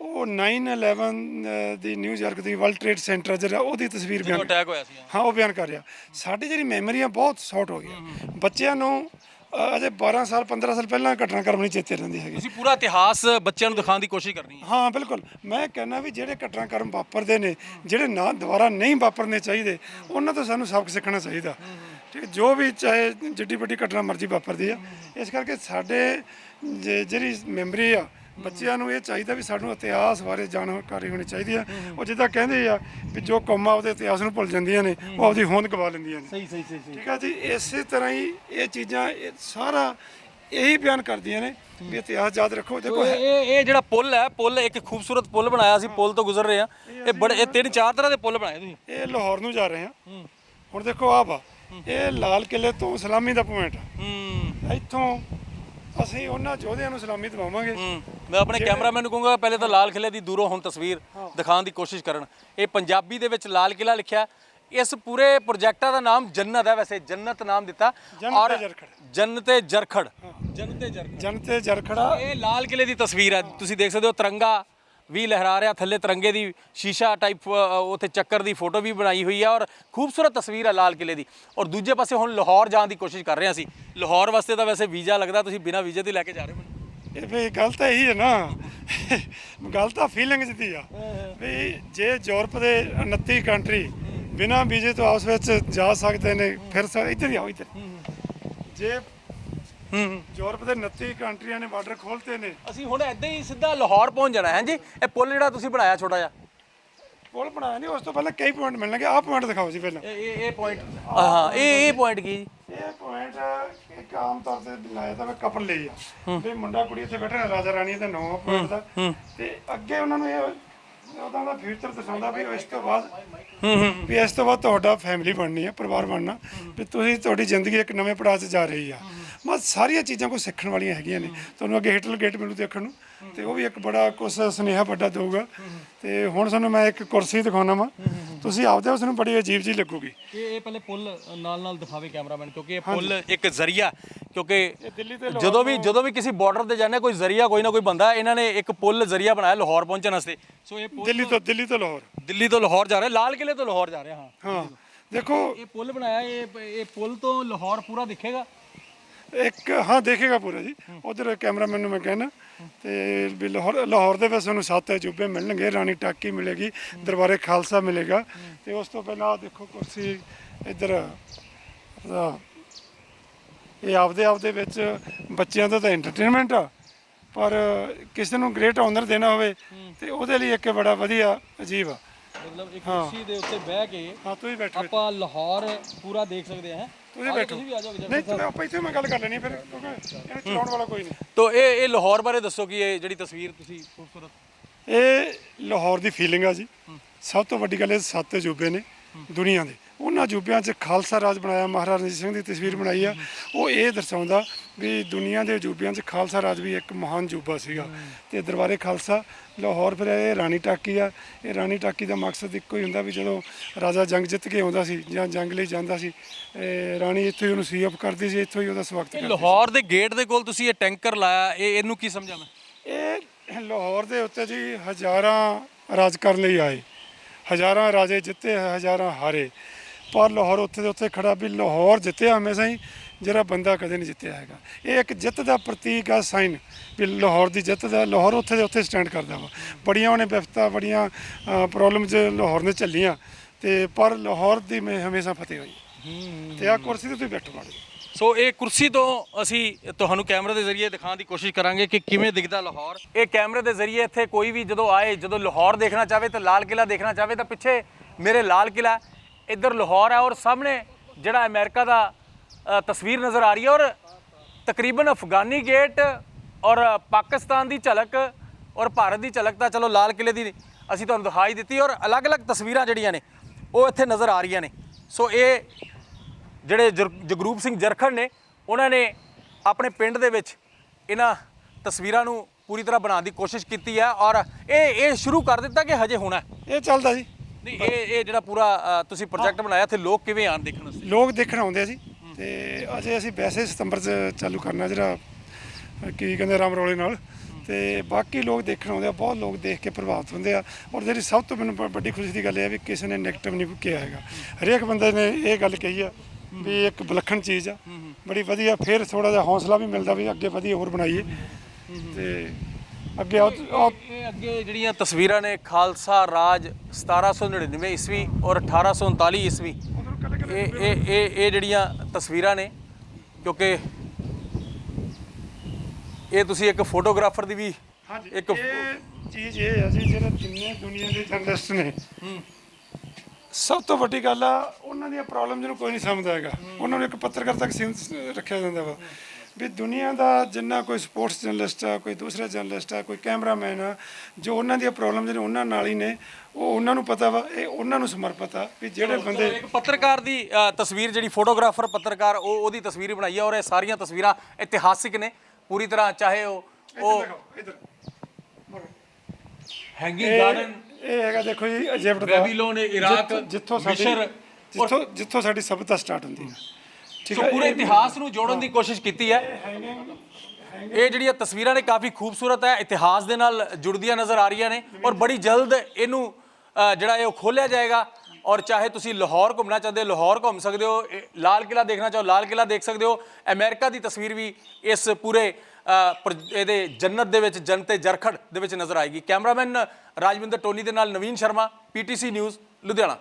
Speaker 1: ਉਹ 9/11 ਦੀ ਨਿਊਯਾਰਕ ਦੀ ਵਰਲਡ ਟ੍ਰੇਡ ਸੈਂਟਰ ਜਿਹੜਾ ਉਹਦੀ ਤਸਵੀਰ ਬਿਆਨ
Speaker 2: ਅਟੈਕ ਹੋਇਆ ਸੀ
Speaker 1: ਹਾਂ। ਉਹ ਬਿਆਨ ਕਰ ਰਿਹਾ। ਸਾਡੀ ਜਿਹੜੀ ਮੈਮਰੀ ਆ ਬਹੁਤ ਸ਼ਾਰਟ ਹੋ ਗਈ ਬੱਚਿਆਂ ਨੂੰ ਅਜੇ 12 ਸਾਲ 15 ਸਾਲ ਪਹਿਲਾਂ ਘਟਨਾਕ੍ਰਮ ਨਹੀਂ ਚੇਤੇ ਰਹਿੰਦੀ ਹੈਗੀ।
Speaker 2: ਤੁਸੀਂ ਪੂਰਾ ਇਤਿਹਾਸ ਬੱਚਿਆਂ ਨੂੰ ਦਿਖਾਉਣ ਦੀ ਕੋਸ਼ਿਸ਼ ਕਰਨੀ ਹੈ
Speaker 1: ਹਾਂ ਬਿਲਕੁਲ। ਮੈਂ ਕਹਿੰਦਾ ਵੀ ਜਿਹੜੇ ਘਟਨਾਕ੍ਰਮ ਵਾਪਰਦੇ ਨੇ ਜਿਹੜੇ ਨਾ ਦੁਬਾਰਾ ਨਹੀਂ ਵਾਪਰਨੇ ਚਾਹੀਦੇ ਉਹਨਾਂ ਤੋਂ ਸਾਨੂੰ ਸਬਕ ਸਿੱਖਣਾ ਚਾਹੀਦਾ। ਠੀਕ ਹੈ, ਜੋ ਵੀ ਚਾਹੇ ਜਿੱਡੀ ਵੱਡੀ ਘਟਨਾ ਮਰਜ਼ੀ ਵਾਪਰਦੀ ਆ। ਇਸ ਕਰਕੇ ਸਾਡੇ ਜੇ- ਜਿਹੜੀ ਮੈਮਰੀ ਆ ਬੱਚਿਆਂ ਨੂੰ ਇਹ ਚਾਹੀਦਾ ਵੀ ਸਾਨੂੰ ਇਤਿਹਾਸ ਬਾਰੇ ਜਾਣਕਾਰੀ ਹੋਣੀ ਚਾਹੀਦੀ ਹੈ। ਉਹ ਜਿੱਦਾਂ ਕਹਿੰਦੇ ਆ ਵੀ ਜੋ ਕੌਮਾਂ ਉਹਦੇ ਇਤਿਹਾਸ ਨੂੰ ਭੁੱਲ ਜਾਂਦੀਆਂ ਨੇ ਉਹ ਆਪਦੀ ਹੋਂਦ ਗਵਾ ਲੈਂਦੀਆਂ ਨੇ।
Speaker 2: ਸਹੀ ਸਹੀ ਸਹੀ
Speaker 1: ਠੀਕ ਹੈ ਜੀ ਇਸੇ ਤਰ੍ਹਾਂ ਹੀ ਇਹ ਚੀਜ਼ਾਂ ਇਹ ਸਾਰਾ ਇਹੀ ਬਿਆਨ ਕਰਦੀਆਂ ਨੇ ਵੀ ਇਤਿਹਾਸ ਯਾਦ ਰੱਖੋ। ਦੇਖੋ
Speaker 2: ਇਹ ਇਹ ਜਿਹੜਾ ਪੁੱਲ ਹੈ ਪੁੱਲ ਇੱਕ ਖੂਬਸੂਰਤ ਪੁੱਲ ਬਣਾਇਆ ਸੀ ਪੁੱਲ ਤੋਂ ਗੁਜ਼ਰ ਰਹੇ ਆ। ਇਹ ਬੜੇ ਇਹ ਤਿੰਨ ਚਾਰ ਤਰ੍ਹਾਂ ਦੇ ਪੁੱਲ ਬਣਾਏ ਤੁਸੀਂ।
Speaker 1: ਇਹ ਲਾਹੌਰ ਨੂੰ ਜਾ ਰਹੇ ਹਾਂ। ਹੁਣ ਦੇਖੋ ਆਹ ਵਾ ਇਹ ਲਾਲ ਕਿਲੇ ਤੋਂ ਸਲਾਮੀ ਦਾ ਪੁਆਇੰਟ
Speaker 2: ਹੂੰ।
Speaker 1: ਇੱਥੋਂ ਅਸੀਂ ਉਹਨਾਂ ਯੋਧਿਆਂ ਨੂੰ ਸਲਾਮੀ ਦਿਵਾਵਾਂਗੇ।
Speaker 2: ਹੂੰ ਮੈਂ ਆਪਣੇ ਕੈਮਰਾਮੈਨ ਨੂੰ ਕਹੂੰਗਾ ਪਹਿਲੇ ਤਾਂ ਲਾਲ ਕਿਲੇ ਦੀ ਦੂਰੋਂ ਹੁਣ ਤਸਵੀਰ ਦਿਖਾਉਣ ਦੀ ਕੋਸ਼ਿਸ਼ ਕਰਨ। ਇਹ ਪੰਜਾਬੀ ਦੇ ਵਿੱਚ ਲਾਲ ਕਿਲਾ ਲਿਖਿਆ। ਇਸ ਪੂਰੇ ਪ੍ਰੋਜੈਕਟਾਂ ਦਾ ਨਾਮ ਜੰਨਤ ਹੈ ਵੈਸੇ ਜੰਨਤ ਨਾਮ ਦਿੱਤਾ।
Speaker 1: ਜੰਨਤ ਤੇ ਜਰਖੜ।
Speaker 2: ਜੰਨਤੇ ਜਰਖੜ। ਜੰਨਤੇ ਜਰਖੜ।
Speaker 1: ਜਨਤੇ ਜਰਖੜਾ।
Speaker 2: ਇਹ ਲਾਲ ਕਿਲੇ ਦੀ ਤਸਵੀਰ ਹੈ। ਤੁਸੀਂ ਦੇਖ ਸਕਦੇ ਹੋ ਤਿਰੰਗਾ ਵੀ ਲਹਿਰਾ ਰਿਹਾ, ਥੱਲੇ ਤਿਰੰਗੇ ਦੀ ਸ਼ੀਸ਼ਾ ਟਾਈਪ ਉੱਥੇ ਚੱਕਰ ਦੀ ਫੋਟੋ ਵੀ ਬਣਾਈ ਹੋਈ ਹੈ ਔਰ ਖੂਬਸੂਰਤ ਤਸਵੀਰ ਹੈ ਲਾਲ ਕਿਲੇ ਦੀ। ਔਰ ਦੂਜੇ ਪਾਸੇ ਹੁਣ ਲਾਹੌਰ ਜਾਣ ਦੀ ਕੋਸ਼ਿਸ਼ ਕਰ ਰਹੇ ਸੀ ਲਾਹੌਰ ਵਾਸਤੇ ਤਾਂ ਵੈਸੇ ਵੀਜ਼ਾ ਲੱਗਦਾ, ਤੁਸੀਂ ਬਿਨਾਂ ਵੀਜ਼ੇ ਦੇ ਲੈ ਕੇ ਜਾ ਰਹੇ ਹੋ।
Speaker 1: ਇਹ ਵੀ ਗੱਲ ਤਾਂ ਇਹੀ ਹੈ ਨਾ। ਗੱਲ ਤਾਂ ਫੀਲਿੰਗਸ ਦੀ ਆ। ਵੀ ਜੇ ਯੂਰਪ ਦੇ 29 ਕੰਟਰੀ ਬਿਨਾਂ ਵੀਜ਼ੇ ਤੋਂ ਆਪਸ ਵਿੱਚ ਜਾ ਸਕਦੇ ਨੇ, ਫਿਰ ਇੱਧਰ ਆਓ, ਇੱਧਰ। ਜੇ
Speaker 2: ਹੂੰ
Speaker 1: ਯੂਰਪ ਦੇ 29 ਕੰਟਰੀਆਂ ਨੇ ਬਾਰਡਰ ਖੋਲਤੇ ਨੇ।
Speaker 2: ਅਸੀਂ ਹੁਣ ਐਦਾਂ ਹੀ ਸਿੱਧਾ ਲਾਹੌਰ ਪਹੁੰਚ ਜਾਣਾ ਹੈ ਜੀ? ਇਹ ਪੁੱਲ ਜਿਹੜਾ ਤੁਸੀਂ ਬਣਾਇਆ ਛੋਟਾ ਜਿਹਾ।
Speaker 1: ਪੁਲ ਬਣਾਇਆ ਨਹੀਂ ਉਸ ਤੋਂ ਪਹਿਲਾਂ ਕਈ ਪੁਆਇੰਟ ਮਿਲਣਗੇ। ਆਹ ਪੁਆਇੰਟ ਦਿਖਾਓ ਜੀ ਪਹਿਲਾਂ।
Speaker 2: ਇਹ ਇਹ ਇਹ ਪੁਆਇੰਟ ਹਾਂ ਇਹ ਇਹ ਪੁਆਇੰਟ ਕੀ? ਜੀ
Speaker 1: ਇਹ ਪੁਆਇੰਟ ਇੱਕ ਆਮ ਤੌਰ ਤੇ ਲਾਇਆ ਤਾਂ ਕਪਲ ਲਈ ਆ। ਵੀ ਮੁੰਡਾ ਕੁੜੀ ਇੱਥੇ ਬੈਠੇ ਰਾਜਾ ਰਾਣੀ ਦਾ ਨੌਂ ਪੁਆਇੰਟ ਦਾ। ਤੇ ਅੱਗੇ ਉਹਨਾਂ ਨੂੰ ਇਹ ਉਹਦਾ ਦਾ ਫਿਊਚਰ ਦਰਸਾਉਂਦਾ ਵੀ ਇਸ ਤੋਂ ਬਾਅਦ ਵੀ ਇਸ ਤੋਂ ਬਾਅਦ ਤੁਹਾਡਾ ਫੈਮਿਲੀ ਬਣਨੀ ਹੈ ਪਰਿਵਾਰ ਬਣਨਾ। ਵੀ ਤੁਸੀਂ ਤੁਹਾਡੀ ਜ਼ਿੰਦਗੀ ਇੱਕ ਨਵੇਂ ਪੜਾਅ 'ਚ ਜਾ ਰਹੀ ਆ। ਬਸ ਸਾਰੀਆਂ ਚੀਜ਼ਾਂ ਕੋ ਸਿੱਖਣ ਵਾਲੀਆਂ ਹੈਗੀਆਂ ਨੇ। ਤੁਹਾਨੂੰ ਅੱਗੇ ਹਿਟਲ ਗੇਟ ਮਿਲੂ ਦੇਖਣ ਨੂੰ। ਤੇ ਉਹ ਵੀ ਇੱਕ ਬੜਾ ਕੁਛ ਸੁਨੇਹਾ ਵੱਡਾ ਦਊਗਾ। ਤੇ ਹੁਣ ਤੁਹਾਨੂੰ ਮੈਂ ਇੱਕ ਕੁਰਸੀ ਦਿਖਾਉਣਾ ਵਾ। ਤੁਸੀਂ ਆਪਦੇ ਉਸ ਨੂੰ ਬੜੀ ਅਜੀਬ ਜੀ ਲੱਗੂਗੀ।
Speaker 2: ਇਹ ਇਹ ਪਹਿਲੇ ਪੁੱਲ ਨਾਲ ਨਾਲ ਦਿਖਾਵੇ ਕੈਮਰਾਮੈਨ ਕਿਉਂਕਿ ਇਹ ਪੁੱਲ ਇੱਕ ਜ਼ਰੀਆ ਕਿਉਂਕਿ
Speaker 1: ਦਿੱਲੀ ਤੇ
Speaker 2: ਜਦੋਂ ਵੀ ਜਦੋਂ ਵੀ ਕਿਸੇ ਬਾਰਡਰ ਤੇ ਜਾਂਦੇ ਕੋਈ ਜ਼ਰੀਆ ਕੋਈ ਨਾ ਕੋਈ ਬੰਦਾ ਇਹਨਾਂ ਨੇ ਇੱਕ ਪੁੱਲ ਜ਼ਰੀਆ ਬਣਾਇਆ ਲਾਹੌਰ ਪਹੁੰਚਣ ਵਾਸਤੇ। ਸੋ ਇਹ ਪੁੱਲ
Speaker 1: ਦਿੱਲੀ ਤੋਂ ਦਿੱਲੀ ਤੋਂ ਲਾਹੌਰ।
Speaker 2: ਦਿੱਲੀ ਤੋਂ ਲਾਹੌਰ ਜਾ ਰਿਹਾ ਲਾਲ ਕਿਲੇ ਤੋਂ ਲਾਹੌਰ ਜਾ ਰਿਹਾ ਹਾਂ।
Speaker 1: ਹਾਂ। ਦੇਖੋ
Speaker 2: ਇਹ ਪੁੱਲ ਬਣਾਇਆ ਇਹ ਇਹ ਪੁੱਲ ਤੋਂ ਲਾਹੌਰ ਪੂਰਾ ਦਿਖੇਗਾ।
Speaker 1: ਇੱਕ ਹਾਂ ਦੇਖੇਗਾ ਪੂਰਾ ਜੀ। ਉਧਰ ਕੈਮਰਾਮੈਨ ਨੂੰ ਮੈਂ ਕਹਿਣਾ ਤੇ ਵੀ ਲਾਹੌਰ ਲਾਹੌਰ ਦੇ ਵਿੱਚ ਤੁਹਾਨੂੰ ਸੱਤ ਅਜੂਬੇ ਮਿਲਣਗੇ ਰਾਣੀ ਟਾਕੀ ਮਿਲੇਗੀ ਦਰਬਾਰੇ ਖਾਲਸਾ ਮਿਲੇਗਾ। ਤੇ ਉਸ ਤੋਂ ਪਹਿਲਾਂ ਆਹ ਦੇਖੋ ਕੁਰਸੀ ਇੱਧਰ ਆਪਦਾ ਇਹ ਆਪਦੇ ਆਪ ਦੇ ਵਿੱਚ ਬੱਚਿਆਂ ਦਾ ਤਾਂ ਐਂਟਰਟੇਨਮੈਂਟ ਆ ਪਰ ਕਿਸੇ ਨੂੰ ਗ੍ਰੇਟ ਆਨਰ ਦੇਣਾ ਹੋਵੇ ਤੇ ਉਹਦੇ ਲਈ ਇੱਕ ਬੜਾ ਵਧੀਆ ਅਜੀਬ ਆ।
Speaker 2: ਮਤਲਬ ਇੱਕ ਕੁਰਸੀ ਦੇ ਉੱਤੇ ਬਹਿ ਕੇ
Speaker 1: ਹਾਂ ਤੁਸੀਂ ਬੈਠੋ
Speaker 2: ਆਪਾਂ ਲਾਹੌਰ ਪੂਰਾ ਦੇਖ ਸਕਦੇ ਹਾਂ।
Speaker 1: ਤੁਸੀਂ ਬੈਠੋ। ਨਹੀਂ ਤੇ ਆਪਾਂ ਇੱਥੇ ਮੈਂ ਗੱਲ ਕਰ ਲੈਣੀ ਫਿਰ ਕਿਉਂਕਿ ਇਹਨੂੰ ਚਲਾਉਣ ਵਾਲਾ ਕੋਈ ਨਹੀਂ।
Speaker 2: ਤੋ ਇਹ ਇਹ ਲਾਹੌਰ ਬਾਰੇ ਦੱਸੋ ਕਿ ਇਹ ਜਿਹੜੀ ਤਸਵੀਰ ਤੁਸੀਂ ਖੂਬਸੂਰਤ
Speaker 1: ਇਹ ਲਾਹੌਰ ਦੀ ਫੀਲਿੰਗ ਆ ਜੀ। ਸਭ ਤੋਂ ਵੱਡੀ ਗੱਲ ਇਹ ਸੱਤ ਅਜੂਬੇ ਨੇ ਦੁਨੀਆ ਦੇ। ਉਹਨਾਂ ਅਜੂਬਿਆਂ 'ਚ ਖਾਲਸਾ ਰਾਜ ਬਣਾਇਆ ਮਹਾਰਾਜਾ ਰਣਜੀਤ ਸਿੰਘ ਦੀ ਤਸਵੀਰ ਬਣਾਈ ਆ। ਉਹ ਇਹ ਦਰਸਾਉਂਦਾ ਵੀ ਦੁਨੀਆ ਦੇ ਅਜੂਬਿਆਂ 'ਚ ਖਾਲਸਾ ਰਾਜ ਵੀ ਇੱਕ ਮਹਾਨ ਅਜੂਬਾ ਸੀਗਾ। ਤੇ ਦਰਬਾਰੇ ਖਾਲਸਾ ਲਾਹੌਰ ਫਿਰ ਇਹ ਰਾਣੀ ਟਾਕੀ ਆ। ਇਹ ਰਾਣੀ ਟਾਕੀ ਦਾ ਮਕਸਦ ਇੱਕੋ ਹੀ ਹੁੰਦਾ ਵੀ ਜਦੋਂ ਰਾਜਾ ਜੰਗ ਜਿੱਤ ਕੇ ਆਉਂਦਾ ਸੀ ਜਾਂ ਜੰਗ ਲਈ ਜਾਂਦਾ ਸੀ ਰਾਣੀ ਇੱਥੋਂ ਹੀ ਉਹਨੂੰ ਸੀ ਅਪ ਕਰਦੀ ਸੀ ਇੱਥੋਂ ਹੀ ਉਹਦਾ ਸਵਾਗਤ ਕਰਦੀ
Speaker 2: ਲਾਹੌਰ ਦੇ ਗੇਟ ਦੇ ਕੋਲ ਤੁਸੀਂ ਇਹ ਟੈਂਕਰ ਲਾਇਆ ਇਹ ਇਹਨੂੰ ਕੀ ਸਮਝਾਂ ਮੈਂ?
Speaker 1: ਇਹ ਲਾਹੌਰ ਦੇ ਉੱਤੇ ਜੀ ਹਜ਼ਾਰਾਂ ਰਾਜ ਕਰਨ ਲਈ ਆਏ। ਹਜ਼ਾਰਾਂ ਰਾਜੇ ਜਿੱਤੇ ਹਜ਼ਾਰਾਂ ਹਾਰੇ। ਪਰ ਲਾਹੌਰ ਉੱਥੇ ਦੇ ਉੱਥੇ ਖੜਾ ਵੀ ਲਾਹੌਰ ਜਿੱਤਿਆ ਹਮੇਸ਼ਾ ਹੀ, ਜਿਹੜਾ ਬੰਦਾ ਕਦੇ ਨਹੀਂ ਜਿੱਤਿਆ ਹੈਗਾ। ਇਹ ਇੱਕ ਜਿੱਤ ਦਾ ਪ੍ਰਤੀਕ ਆ ਸਾਈਨ, ਵੀ ਲਾਹੌਰ ਦੀ ਜਿੱਤ ਦਾ, ਲਾਹੌਰ ਉੱਥੇ ਦੇ ਉੱਥੇ ਸਟੈਂਡ ਕਰਦਾ ਵਾ। ਬੜੀਆਂ ਉਹਨੇ ਵਿਫਤਾ ਬੜੀਆਂ ਪ੍ਰੋਬਲਮਸ ਲਾਹੌਰ ਨੇ ਝੱਲੀਆਂ। ਤੇ ਪਰ ਲਾਹੌਰ ਦੀ ਮੈਂ ਹਮੇਸ਼ਾ ਫਤਿਹ ਹੋਈ। ਤੇ ਆ ਕੁਰਸੀ ਤੇ ਤੁਸੀਂ ਬੈਠੋ ਮਾੜੇ
Speaker 2: ਸੋ ਇਹ ਕੁਰਸੀ ਤੋਂ ਅਸੀਂ ਤੁਹਾਨੂੰ ਕੈਮਰੇ ਦੇ ਜ਼ਰੀਏ ਦਿਖਾਉਣ ਦੀ ਕੋਸ਼ਿਸ਼ ਕਰਾਂਗੇ ਕਿ ਕਿਵੇਂ ਦਿਖਦਾ ਲਾਹੌਰ। ਇਹ ਕੈਮਰੇ ਦੇ ਜ਼ਰੀਏ ਇੱਥੇ ਕੋਈ ਵੀ ਜਦੋਂ ਆਏ, ਜਦੋਂ ਲਾਹੌਰ ਦੇਖਣਾ ਚਾਹਵੇ ਤਾਂ ਲਾਲ ਕਿਲਾ ਦੇਖਣਾ ਚਾਹਵੇ ਤਾਂ ਪਿੱਛੇ ਮੇਰੇ ਲਾਲ ਕਿਲਾ ਇੱਧਰ ਲਾਹੌਰ ਹੈ ਔਰ ਸਾਹਮਣੇ ਜਿਹੜਾ ਅਮਰੀਕਾ ਦਾ ਤਸਵੀਰ ਨਜ਼ਰ ਆ ਰਹੀ ਹੈ ਔਰ ਤਕਰੀਬਨ ਅਫਗਾਨੀ ਗੇਟ ਔਰ ਪਾਕਿਸਤਾਨ ਦੀ ਝਲਕ ਔਰ ਭਾਰਤ ਦੀ ਝਲਕ ਤਾਂ ਚਲੋ ਲਾਲ ਕਿਲੇ ਦੀ ਅਸੀਂ ਤੁਹਾਨੂੰ ਦਿਖਾਈ ਦਿੱਤੀ ਔਰ ਅਲੱਗ-ਅਲੱਗ ਤਸਵੀਰਾਂ ਜਿਹੜੀਆਂ ਨੇ, ਉਹ ਇੱਥੇ ਨਜ਼ਰ ਆ ਰਹੀਆਂ ਨੇ। ਸੋ ਇਹ ਜਿਹੜੇ ਜਰ- ਜਗਰੂਪ ਸਿੰਘ ਜਰਖੜ ਨੇ, ਉਹਨਾਂ ਨੇ ਆਪਣੇ ਪਿੰਡ ਦੇ ਵਿੱਚ ਇਹਨਾਂ ਤਸਵੀਰਾਂ ਨੂੰ ਪੂਰੀ ਤਰ੍ਹਾਂ ਬਣਾਉਣ ਦੀ ਕੋਸ਼ਿਸ਼ ਕੀਤੀ ਹੈ ਔਰ ਇਹ ਇਹ ਸ਼ੁਰੂ ਕਰ ਦਿੱਤਾ ਕਿ ਹਜੇ ਹੋਣਾ
Speaker 1: ਇਹ ਚੱਲਦਾ ਜੀ।
Speaker 2: ਨਹੀਂ ਇਹ ਇਹ ਜਿਹੜਾ ਪੂਰਾ ਅ, ਤੁਸੀਂ ਪ੍ਰੋਜੈਕਟ ਬਣਾਇਆ ਇੱਥੇ ਲੋਕ ਕਿਵੇਂ ਆਣ ਦੇਖਣ ਵਾਸਤੇ?
Speaker 1: ਲੋਕ ਦੇਖਣ ਆਉਂਦੇ ਆ ਜੀ ਤੇ ਅਜੇ ਅਸੀਂ ਵੈਸੇ ਸਤੰਬਰ 'ਚ ਚਾਲੂ ਕਰਨਾ ਜਿਹੜਾ ਕੀ ਕਹਿੰਦੇ ਰਾਮ ਰੋਲੇ ਨਾਲ। ਤੇ ਬਾਕੀ ਲੋਕ ਦੇਖਣ ਆਉਂਦੇ ਆ ਬਹੁਤ ਲੋਕ ਦੇਖ ਕੇ ਪ੍ਰਭਾਵਿਤ ਹੁੰਦੇ ਆ। ਔਰ ਜਿਹੜੀ ਸਭ ਤੋਂ ਮੈਨੂੰ ਬ- ਵੱਡੀ ਖੁਸ਼ੀ ਦੀ ਗੱਲ ਇਹ ਹੈ ਵੀ ਕਿਸੇ ਨੇ ਨੈਗੇਟਿਵ ਨਹੀਂ ਕਿਹਾ ਹੈਗਾ। ਹਰੇਕ ਬੰਦੇ ਨੇ ਇਹ ਗੱਲ ਕਹੀ ਆ ਵੀ ਇੱਕ ਵਿਲੱਖਣ ਚੀਜ਼ ਆ। ਬੜੀ ਵਧੀਆ ਫਿਰ ਥੋੜਾ ਜਿਹਾ ਹੌਸਲਾ ਵੀ ਮਿਲਦਾ ਵੀ ਅੱਗੇ ਵਧੀਆ ਹੋਰ ਬਣਾਈਏ। ਤੇ ਅੱਗੇ
Speaker 2: ਇਹ ਅੱਗੇ ਜਿਹੜੀਆਂ ਤਸਵੀਰਾਂ ਨੇ ਖਾਲਸਾ ਰਾਜ 1799 ਈਸਵੀ ਔਰ 1839 ਈਸਵੀ ਇਹ ਇਹ ਇਹ ਇਹ ਜਿਹੜੀਆਂ ਤਸਵੀਰਾਂ ਨੇ ਕਿਉਂਕਿ ਇਹ ਤੁਸੀਂ ਇੱਕ ਫੋਟੋਗ੍ਰਾਫਰ ਦੀ ਵੀ
Speaker 1: ਹਾਂਜੀ
Speaker 2: ਇੱਕ
Speaker 1: ਚੀਜ਼ ਇਹ ਹੈ ਜੀ ਜਿਹੜੇ ਜਿੰਨੇ ਦੁਨੀਆ ਦੇ ਜਰਨਲਿਸਟ ਨੇ ਸਭ ਤੋਂ ਵੱਡੀ ਗੱਲ ਆ ਉਹਨਾਂ ਦੀਆਂ ਪ੍ਰੋਬਲਮ ਜਿਹਨੂੰ ਕੋਈ ਨਹੀਂ ਸਮਝਦਾ ਹੈਗਾ। ਉਹਨਾਂ ਨੂੰ ਇੱਕ ਪੱਤਰਕਾਰ ਤੱਕ ਸੀਮਿਤ ਰੱਖਿਆ ਜਾਂਦਾ ਵਾ। ਵੀ ਦੁਨੀਆ ਦਾ ਜਿੰਨਾ ਕੋਈ ਸਪੋਰਟਸ ਜਰਨਲਿਸਟ ਆ ਕੋਈ ਦੂਸਰਾ ਜਰਨਲਿਸਟ ਆ ਕੋਈ ਕੈਮਰਾਮੈਨ ਆ ਜੋ ਉਹਨਾਂ ਦੀਆਂ ਪ੍ਰੋਬਲਮ ਜਿਹੜੇ ਉਹਨਾਂ ਨਾਲ ਹੀ ਨੇ ਉਹ ਉਹਨਾਂ ਨੂੰ ਪਤਾ ਵਾ ਇਹ ਉਹਨਾਂ ਨੂੰ ਸਮਰਪਿਤ ਆ ਵੀ ਜਿਹੜੇ ਬੰਦੇ
Speaker 2: ਇੱਕ ਪੱਤਰਕਾਰ ਦੀ ਅ, ਤਸਵੀਰ ਜਿਹੜੀ ਫੋਟੋਗ੍ਰਾਫਰ ਪੱਤਰਕਾਰ ਉਹ ਉਹਦੀ ਤਸਵੀਰ ਬਣਾਈ ਹੈ ਔਰ ਇਹ ਸਾਰੀਆਂ ਤਸਵੀਰਾਂ ਇਤਿਹਾਸਿਕ ਨੇ। ਪੂਰੀ ਤਰ੍ਹਾਂ ਚਾਹੇ ਉਹ ਉਹ
Speaker 1: ਇੱਧਰ।
Speaker 2: ਗਾਰਡਨ
Speaker 1: ਇਹ ਹੈਗਾ ਦੇਖੋ ਜੀ ਇਜਿਪਟ ਦਾ।
Speaker 2: ਬੈਬੀਲੋਨ, ਇਰਾਕ,
Speaker 1: ਜਿੱਥੋਂ- ਜਿੱਥੋਂ ਸਾਡੀ
Speaker 2: ਮਿਸਰ,
Speaker 1: ਜਿੱਥੋਂ ਜਿੱਥੋਂ ਸਾਡੀ ਸਭਿਅਤਾ ਸਟਾਰਟ ਹੁੰਦੀ ਹੈ
Speaker 2: ਸੋ ਪੂਰੇ
Speaker 1: ਇਹ-
Speaker 2: ਇਤਿਹਾਸ ਨੂੰ ਜੋੜਨ ਦੀ ਕੋਸ਼ਿਸ਼ ਕੀਤੀ ਹੈ। ਇਹ ਜਿਹੜੀਆਂ ਤਸਵੀਰਾਂ ਨੇ ਕਾਫੀ ਖੂਬਸੂਰਤ ਹੈ ਇਤਿਹਾਸ ਦੇ ਨਾਲ ਜੁੜਦੀਆਂ ਨਜ਼ਰ ਆ ਰਹੀਆਂ ਨੇ ਔਰ ਬੜੀ ਜਲਦ ਇਹਨੂੰ ਜਿਹੜਾ ਹੈ ਉਹ ਖੋਲਿਆ ਜਾਏਗਾ ਔਰ ਚਾਹੇ ਤੁਸੀਂ ਲਾਹੌਰ ਘੁੰਮਣਾ ਚਾਹੁੰਦੇ ਹੋ ਲਾਹੌਰ ਘੁੰਮ ਸਕਦੇ ਹੋ ਇਹ ਲਾਲ ਕਿਲਾ ਦੇਖਣਾ ਚਾਹੋ ਲਾਲ ਕਿਲਾ ਦੇਖ ਸਕਦੇ ਹੋ ਅਮਰੀਕਾ ਦੀ ਤਸਵੀਰ ਵੀ ਇਸ ਪੂਰੇ ਇਹਦੇ ਜੰਨਤ ਦੇ ਵਿੱਚ ਜਨਤੇ ਜਰਖੜ ਦੇ ਵਿੱਚ ਨਜ਼ਰ ਆਏਗੀ। ਕੈਮਰਾਮੈਨ ਰਾਜਵਿੰਦਰ ਟੋਨੀ ਦੇ ਨਾਲ ਨਵੀਨ ਸ਼ਰਮਾ ਪੀਟੀਸੀ ਨਿਊਜ਼ ਲੁਧਿਆਣਾ।